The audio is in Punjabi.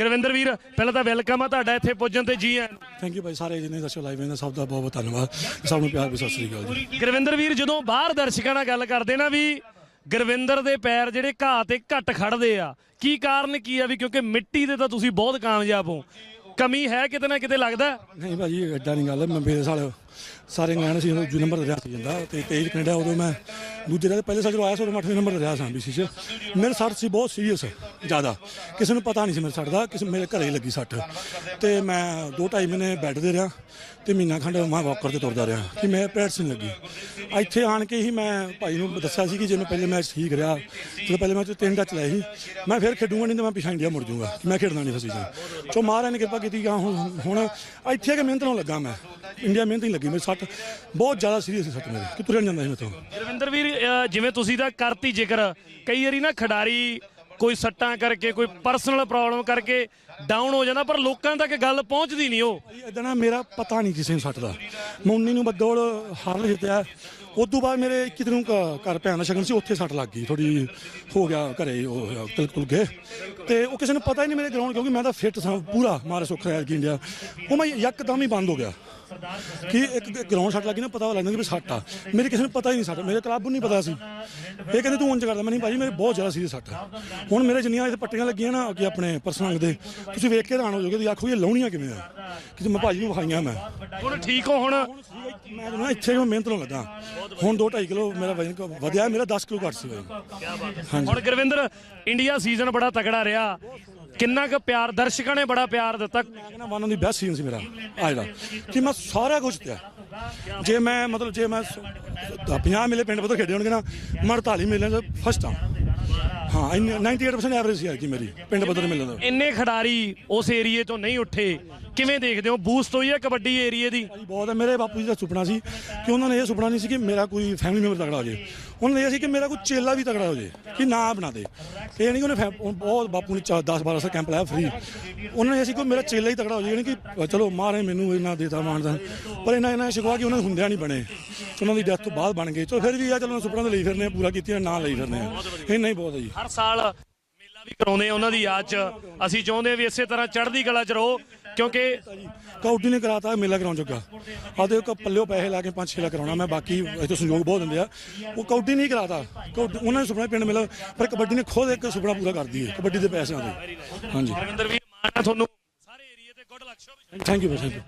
ਗੁਰਵਿੰਦਰ ਵੀਰ ਪਹਿਲਾਂ ਤਾਂ ਵੈਲਕਮ ਆ ਤੁਹਾਡਾ ਇੱਥੇ ਪੁੱਜਣ ਤੇ ਜੀ ਆਇਆਂ ਨੂੰ। ਥੈਂਕ ਯੂ ਭਾਈ ਸਾਰੇ ਜਿਹਨੇ ਦੱਸੋ ਲਾਈਵ ਇਹਨਾਂ ਸਭ ਦਾ ਬਹੁਤ ਬਹੁਤ ਧੰਨਵਾਦ। ਸਭ ਨੂੰ ਪਿਆਰ ਵੀ ਸਤਿ ਸ੍ਰੀ ਅਕਾਲ ਜੀ। ਗੁਰਵਿੰਦਰ ਵੀਰ ਜਦੋਂ ਬਾਹਰ ਦਰਸ਼ਕਾਂ ਨਾਲ ਗੱਲ ਕਰਦੇ ਨਾ ਵੀ ਗੁਰਵਿੰਦਰ ਦੇ ਪੈਰ ਜਿਹੜੇ ਘਾਹ ਤੇ ਘੱਟ ਖੜਦੇ ਆ ਕੀ ਕਾਰਨ ਕੀ ਆ ਵੀ ਕਿਉਂਕਿ ਮਿੱਟੀ ਦੇ ਤਾਂ ਤੁਸੀਂ ਬਹੁਤ ਕਾਮਯਾਬ ਹੋ? ਕਮੀ ਹੈ ਕਿਤੇ ਨਾ ਕਿਤੇ ਲੱਗਦਾ? ਨਹੀਂ ਭਾਜੀ ਐਡਾ ਨਹੀਂ ਗੱਲ ਮੈਂ ਮੇਰੇ ਸਾਲ ਸਾਰੇ ਗਾਣੇ ਸੀ ਦੂਜੇ ਨੰਬਰ ਰਿਹਾ ਸੀ ਜਾਂਦਾ ਤੇ 23 ਕੈਨੇਡਾ ਉਦੋਂ ਮੈਂ ਦੂਜੇ ਦਾ ਪਹਿਲੇ ਸਾਲ ਜਦੋਂ ਆਇਆ ਸੀ, ਉਦੋਂ ਮੈਂ 8ਵੇਂ ਨੰਬਰ ਤੇ ਰਿਹਾ ਸਾਂ BC 'ਚ। ਮੇਰੇ ਸੱਟ ਸੀ, ਬਹੁਤ ਸੀਰੀਅਸ ਜ਼ਿਆਦਾ। ਕਿਸੇ ਨੂੰ ਪਤਾ ਨਹੀਂ ਸੀ ਮੇਰੇ ਸੱਟ ਦਾ, ਕਿਸੇ ਮੇਰੇ ਘਰੇ ਹੀ ਲੱਗੀ ਸੱਟ। ਤੇ ਮੈਂ 2.5 ਮਹੀਨੇ ਬੈੱਡ ਤੇ ਰਿਹਾ ਤੇ ਮਹੀਨਾ ਖੰਡ ਮੈਂ ਵਾਕਰ ਤੇ ਤੁਰਦਾ ਰਿਹਾ ਕਿ ਮੈਂ ਪੈਰ ਸੀ ਲੱਗੀ। ਇੱਥੇ ਆਣ ਕੇ ਹੀ ਮੈਂ ਭਾਈ ਨੂੰ ਦੱਸਿਆ ਸੀ ਕਿ ਜੇ ਮੈਂ ਪਹਿਲੇ ਮੈਚ ਠੀਕ ਰਿਹਾ, ਜਦੋਂ ਪਹਿਲੇ ਮੈਚ ਤਿੰਨ ਟੱਚ ਲਏ ਸੀ, ਮੈਂ ਫਿਰ ਖੇਡੂੰਗਾ ਨਹੀਂ ਤਾਂ ਮੈਂ ਪਿਛਾਂ ਇੰਡੀਆ ਮੁੜ ਜਾਊਂਗਾ ਮੈਂ ਖੇਡਣਾ ਨਹੀਂ ਫਸੀ ਜਾ ਚੋ ਮਹਾਰਾਜ ਨੇ ਕਿਰਪਾ ਕੀਤੀ ਕਿ ਹੁਣ ਇੱਥੇ ਆ ਮਿਹਨਤ ਨਾਲ ਲੱਗਾ ਮੈਂ, ਇੰਡੀਆ ਮਿਹਨਤ ਨਹੀਂ ਲੱਗੀ, ਮੇਰੀ ਸੱਟ ਬਹੁਤ ਜ਼ਿਆਦਾ ਸੀਰੀਅਸ ਸੀ ਸੱਟ ਮੇਰੇ, ਕਿ ਤੁਰਿਆ ਜਾਂਦਾ ਸੀ ਮੇਥੋਂ ਗੁਰਵਿੰਦਰ ਵੀਰ ਜਿਵੇਂ ਤੁਸੀਂ ਤਾਂ ਕਰਤੀ ਜ਼ਿਕਰ, ਕਈ ਵਾਰੀ ਨਾ ਖਿਡਾਰੀ ਕੋਈ ਸੱਟਾਂ ਕਰਕੇ, ਕੋਈ ਪਰਸਨਲ ਪ੍ਰੋਬਲਮ ਕਰਕੇ ਡਾਊਨ ਹੋ ਜਾਂਦਾ, ਪਰ ਲੋਕਾਂ ਤੱਕ ਗੱਲ ਪਹੁੰਚਦੀ ਨਹੀਂ ਉਹ। ਇਦਾਂ ਨਾ ਮੇਰਾ ਪਤਾ ਨਹੀਂ ਕਿਸੇ ਨੂੰ ਸੱਟ ਦਾ। ਮੈਂ 19 ਨੂੰ ਬੱਦੌੜ ਹਾਰ ਜਿੱਤਿਆ। ਉਸ ਤੋਂ ਬਾਅਦ ਮੇਰੇ 21 ਨੂੰ ਘਰ ਭੈਣ ਦਾ ਸ਼ਗਨ ਸੀ, ਉੱਥੇ ਸੱਟ ਲੱਗ ਗਈ ਥੋੜੀ ਹੋ ਗਿਆ ਘਰੇ, ਉਹ ਤੁਲ ਤੁਲ ਗਏ। ਤੇ ਉਹ ਕਿਸੇ ਨੂੰ ਪਤਾ ਹੀ ਨਹੀਂ ਮੇਰੇ ਗਰਾਊਂਡ ਕਿਉਂਕਿ ਮੈਂ ਤਾਂ ਫਿੱਟ ਸਾਂ, ਪੂਰਾ ਮਾਰੇ ਸੁੱਖ ਹੈ ਕਿ ਉਹ ਮੈਂ ਯਕਦਮ ਹੀ ਬੰਦ ਹੋ ਗਿਆ। ਕਿ ਇੱਕ ਗਰਾਊਂਡ ਸੱਟ ਲੱਗੀ ਨਾ ਪਤਾ ਲੱਗਦਾ ਕਿ ਵੀ ਸੱਟ ਆ। ਮੇਰੇ ਕਿਸੇ ਨੂੰ ਪਤਾ ਹੀ ਨਹੀਂ ਸੱਟ ਮੇਰੇ ਕਲੱਬ ਨੂੰ ਨਹੀਂ ਪਤਾ ਸੀ। ਇਹ ਕਹਿੰਦੇ ਤੂੰ ਉਂਝ ਕਰਦਾ ਮੈਂ ਨਹੀਂ ਭਾਜੀ ਮੇਰੇ ਬਹੁਤ ਜ਼ਿਆਦਾ ਸੀਰੀਅਸ ਸੱਟ। ਆ ਹੁਣ ਮੇਰੇ ਜਿੰਨੀਆਂ ਇੱਥੇ ਪੱਟੀਆਂ ਲੱਗੀਆਂ ਨਾ ਕਿ ਆਪਣੇ ਪਰਸਨਲ ਦੇ ਤੁਸੀਂ ਵੇਖ ਕੇ ਹੈਰਾਨ ਹੋ ਜਾਓਗੇ ਤੁਸੀਂ ਆਖੋ ਇਹ ਲਾਉਣੀਆਂ ਕਿਵੇਂ ਆ। ਕਿ ਮੈਂ ਭਾਜੀ ਨੂੰ ਵਿਖਾਈਆਂ ਮੈਂ। ਹੁਣ ਠੀਕ ਹੋ ਹੁਣ? ਮੈਂ ਨਾ ਇੱਥੇ ਮੈਂ ਮਿਹਨਤ ਨਾਲ ਲੱਗਾ। ਹੁਣ 2.5 ਕਿਲੋ ਮੇਰਾ ਵਜ਼ਨ ਵਧਿਆ ਮੇਰਾ 10 ਕਿਲੋ ਘੱਟ ਸੀ। ਹੁਣ ਗੁਰਵਿੰਦਰ ਇੰਡੀਆ ਸੀਜ਼ਨ ਬੜਾ ਤਕੜਾ ਰਿਹਾ। ਕਿੰਨਾ ਕੁ ਪਿਆਰ, ਦਰਸ਼ਕਾਂ ਨੇ ਬੜਾ ਪਿਆਰ ਦਿੱਤਾ। ਮੈਂ ਕਹਿੰਦਾ ਵਨ ਆਫ ਦੀ ਬੈਸਟ ਸੀਨ ਸੀ ਮੇਰਾ ਅੱਜ ਦਾ। ਕਿ ਮੈਂ ਸਾਰਾ ਕੁਝ ਦਿੱਤਾ। ਜੇ ਮੈਂ ਮਤਲਬ ਜੇ ਮੈਂ 50 ਮੇਲੇ ਪਿੰਡ ਪੱਧਰ ਖੇਡੇ ਹੋਣਗੇ ਨਾ, ਮੈਂ 48 ਮੇਲੇ ਫਸਟ ਆ ਹਾਂ ਇੰਨੇ 98% ਐਵਰੇਜ ਸੀ ਕਿ ਮੇਰੀ ਪਿੰਡ ਪੱਧਰ ਮੇਲੇ ਦਾ। ਇੰਨੇ ਖਿਡਾਰੀ ਉਸ ਏਰੀਏ ਤੋਂ ਨਹੀਂ ਉੱਠੇ। ਕਿਵੇਂ ਦੇਖਦੇ ਹੋ? ਬੂਸਟ ਹੋਈ ਹੈ ਕਬੱਡੀ ਏਰੀਏ ਦੀ? ਭਾਜੀ ਬਹੁਤ ਹੈ। ਮੇਰੇ ਬਾਪੂ ਜੀ ਦਾ ਸੁਪਨਾ ਸੀ ਕਿ ਉਹਨਾਂ ਨੇ ਇਹ ਸੁਪਨਾ ਨਹੀਂ ਸੀ ਕਿ ਮੇਰਾ ਕੋਈ ਫੈਮਿਲੀ ਮੈਂਬਰ ਤਗੜਾ ਹੋ ਜਾਏ ਉਹਨਾਂ ਨੇ ਇਹ ਸੀ ਕਿ ਮੇਰਾ ਕੋਈ ਚੇਲਾ ਵੀ ਤਗੜਾ ਹੋ ਜਾਏ ਕਿ ਨਾ ਬਣਾ ਦੇ। ਇਹ ਨਹੀਂ ਕਿ ਉਹਨੇ ਫੈ- ਉਹ ਬਹੁਤ ਬਾਪੂ ਨੇ 10 12 ਸਾਲ ਕੈਂਪ ਲਾਇਆ ਫ੍ਰੀ ਉਹਨਾਂ ਨੇ ਇਹ ਸੀ ਕਿ ਮੇਰਾ ਚੇਲਾ ਹੀ ਤਗੜਾ ਹੋ ਜਾਏ ਯਾਨੀ ਕਿ ਚਲੋ ਮਾਰੇ ਮੈਨੂੰ ਇਹਨਾਂ ਦੇਤਾ ਮਾਨਦਾਨ ਪਰ ਇਹਨਾਂ ਇਹਨਾਂ ਸ਼ਿਕਵਾ ਕਿ ਉਹਨਾਂ ਦੇ ਹੁੰਦਿਆਂ ਨਹੀਂ ਬਣੇ। ਉਹਨਾਂ ਦੀ ਡੈਥ ਤੋਂ ਬਾਅਦ ਬਣ ਗਏ। ਚਲੋ ਫਿਰ ਵੀ ਆ ਚਲੋ ਸੁਪਨਾ ਤਾਂ ਲਈ ਫਿਰਨੇ ਆ ਪੂਰਾ ਕੀਤੀਆਂ ਨਾ ਲਈ ਫਿਰਨੇ ਆ। ਇੰਨਾ ਹੀ ਬਹੁਤ ਹੈ ਜੀ। ਹਰ ਸਾਲ ਮੇਲਾ ਵੀ ਕਰਾਉਂਦੇ ਆ ਉਹਨਾਂ ਦੀ ਯਾਦ 'ਚ। ਅਸੀਂ ਚਾਹੁੰਦੇ ਆ ਵੀ ਇਸੇ ਤਰ੍ਹਾਂ ਚੜ੍ਹਦੀ ਕਲਾ 'ਚ ਰਹੋ ਕਿਉਂਕਿ ਕੌਡੀ ਨੇ ਕਰਾਤਾ ਮੇਲਾ ਕਰਾਉਣ ਜੋਗਾ। ਆਦੇ ਕੋ ਪੱਲਿਓ ਪੈਸੇ ਲਾ ਕੇ 5-6 ਲੱਖ ਕਰਾਉਣਾ। ਮੈਂ ਬਾਕੀ ਇੱਥੇ ਸੰਯੋਗ ਬਹੁਤ ਦਿੰਦੇ ਆ। ਉਹ ਕੌਡੀ ਨਹੀਂ ਕਰਾਤਾ। ਉਹਨਾਂ ਨੇ ਸੁਪਨਾ ਪਿੰਡ ਮੇਲਾ ਪਰ ਕਬੱਡੀ ਨੇ ਖੁਦ ਇੱਕ ਸੁਪਨਾ ਪੂਰਾ ਕਰਦੀ ਹੈ ਕਬੱਡੀ ਦੇ ਪੈਸਿਆਂ ਦੇ ਹਾਂਜੀ। ਗੁਰਵਿੰਦਰ ਵੀਰ ਮਾਣ ਆ ਤੁਹਾਨੂੰ। ਸਾਰੇ ਏਰੀਏ ਤੇ good luck show thank you thank you